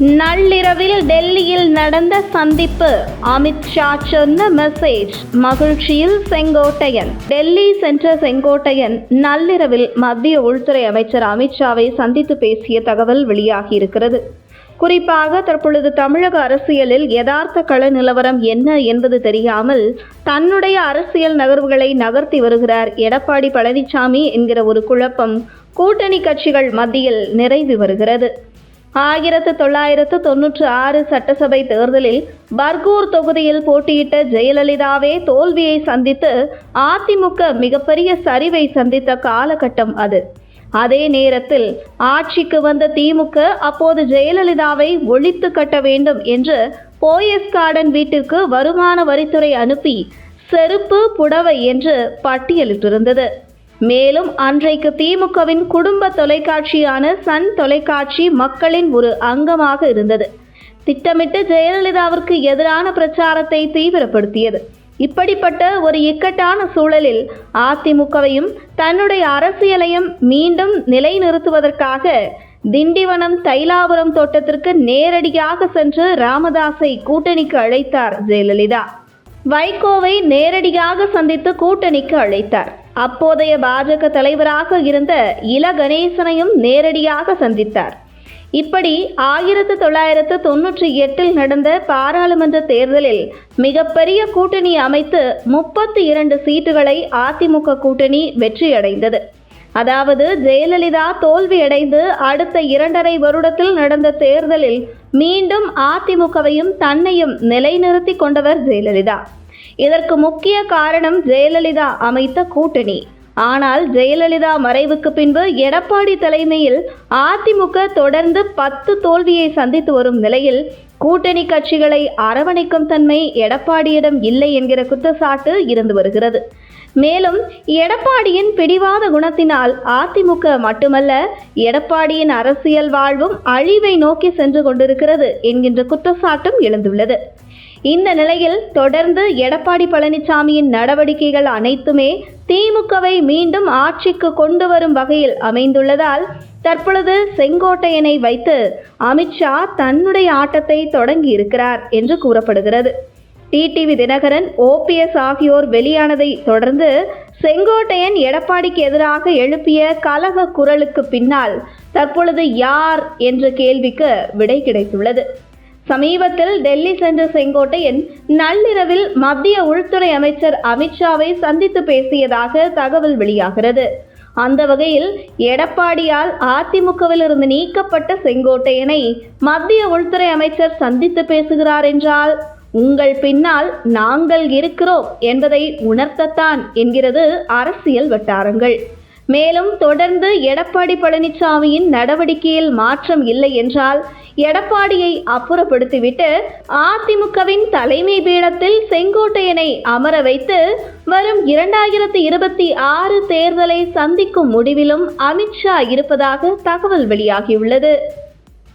நள்ளிரவில் டெல்லியில் நடந்த சந்திப்பு. அமித்ஷா சொன்ன மெசேஜ் மகிழ்ச்சியில் செங்கோட்டையன். டெல்லி சென்ற செங்கோட்டையன் நள்ளிரவில் மத்திய உள்துறை அமைச்சர் அமித்ஷாவை சந்தித்து பேசிய தகவல் வெளியாகியிருக்கிறது. குறிப்பாக தற்பொழுது தமிழக அரசியலில் யதார்த்த கள நிலவரம் என்ன என்பது தெரியாமல் தன்னுடைய அரசியல் நகர்வுகளை நகர்த்தி வருகிறார் எடப்பாடி பழனிசாமி என்கிற ஒரு குழப்பம் கூட்டணி கட்சிகள் மத்தியில் நிறைவு வருகிறது. ஆயிரத்து தொள்ளாயிரத்து தொன்னூற்று ஆறு சட்டசபை தேர்தலில் பர்கூர் தொகுதியில் போட்டியிட்ட ஜெயலலிதாவே தோல்வியை சந்தித்து அதிமுக மிகப்பெரிய சரிவை சந்தித்த காலகட்டம் அது. அதே நேரத்தில் ஆட்சிக்கு வந்த திமுக அப்போது ஜெயலலிதாவை ஒழித்து கட்ட வேண்டும் என்று போயஸ் கார்டன் வீட்டிற்கு வருமான வரித்துறை அனுப்பி செருப்பு புடவை என்று பட்டியலிட்டிருந்தது. மேலும் அன்றைக்கு திமுகவின் குடும்ப தொலைக்காட்சியான சன் தொலைக்காட்சி மக்களின் ஒரு அங்கமாக இருந்தது. திட்டமிட்டு ஜெயலலிதாவிற்கு எதிரான பிரச்சாரத்தை தீவிரப்படுத்தியது. இப்படிப்பட்ட ஒரு இக்கட்டான சூழலில் அதிமுகவையும் தன்னுடைய அரசியலையும் மீண்டும் நிலைநிறுத்துவதற்காக திண்டிவனம் தைலாபுரம் தோட்டத்திற்கு நேரடியாக சென்று ராமதாஸை கூட்டணிக்கு அழைத்தார் ஜெயலலிதா. வைகோவை நேரடியாக சந்தித்து கூட்டணிக்கு அழைத்தார். அப்போதைய பாஜக தலைவராக இருந்த இல கணேசனையும் நேரடியாக சந்தித்தார். இப்படி ஆயிரத்து தொள்ளாயிரத்து தொன்னூற்றி எட்டில் நடந்த பாராளுமன்ற தேர்தலில் மிகப்பெரிய கூட்டணி அமைத்து முப்பத்தி இரண்டு சீட்டுகளை அதிமுக கூட்டணி வெற்றியடைந்தது. அதாவது ஜெயலலிதா தோல்வியடைந்து அடுத்த இரண்டரை வருடத்தில் நடந்த தேர்தலில் மீண்டும் அதிமுகவையும் தன்னையும் நிலைநிறுத்தி கொண்டவர் ஜெயலலிதா. இதற்கு முக்கிய காரணம் ஜெயலலிதா அமைத்த கூட்டணி. ஆனால் ஜெயலலிதா மறைவுக்கு பின்பு எடப்பாடி தலைமையில் அதிமுக தொடர்ந்து பத்து தோல்வியை சந்தித்து வரும் நிலையில் கூட்டணி கட்சிகளை அரவணைக்கும் தன்மை எடப்பாடியிடம் இல்லை என்கிற குற்றச்சாட்டு இருந்து வருகிறது. மேலும் எடப்பாடியின் பிடிவாத குணத்தினால் அதிமுக மட்டுமல்ல எடப்பாடியின் அரசியல் வாழ்வும் அழிவை நோக்கி சென்று கொண்டிருக்கிறது என்கின்ற குற்றச்சாட்டும் எழுந்துள்ளது. இந்த நிலையில் தொடர்ந்து எடப்பாடி பழனிசாமியின் நடவடிக்கைகள் அனைத்துமே திமுகவை மீண்டும் ஆட்சிக்கு கொண்டு வரும் வகையில் அமைந்துள்ளதால் தற்பொழுது செங்கோட்டையனை வைத்து அமித்ஷா தன்னுடைய ஆட்டத்தை தொடங்கி இருக்கிறார் என்று கூறப்படுகிறது. டிடிவி தினகரன் ஓபிஎஸ் ஆகியோர் வெளியானதை தொடர்ந்து செங்கோட்டையன் எடப்பாடிக்கு எதிராக எழுப்பிய கலக குரலுக்கு பின்னால் தற்பொழுது யார் என்ற கேள்விக்கு விடை கிடைத்துள்ளது. சமீபத்தில் டெல்லி சென்ற செங்கோட்டையன் நள்ளிரவில் மத்திய உள்துறை அமைச்சர் அமித்ஷாவை சந்தித்து பேசியதாக தகவல் வெளியாகிறது. அந்த வகையில் எடப்பாடியால் அதிமுகவில் இருந்து நீக்கப்பட்ட செங்கோட்டையனை மத்திய உள்துறை அமைச்சர் சந்தித்து பேசுகிறார் என்றால் உங்கள் பின்னால் நாங்கள் இருக்கிறோம் என்பதை உணர்த்தத்தான் என்கிறது அரசியல் வட்டாரங்கள். மேலும் தொடர்ந்து எடப்பாடி பழனிசாமியின் நடவடிக்கையில் மாற்றம் இல்லை என்றால் எடப்பாடியை அப்புறப்படுத்திவிட்டு அதிமுகவின் தலைமை பீடத்தில் செங்கோட்டையனை அமர வைத்து வரும் இரண்டாயிரத்தி இருபத்தி ஆறு தேர்தலை சந்திக்கும் முடிவிலும் அமித்ஷா இருப்பதாக தகவல் வெளியாகியுள்ளது.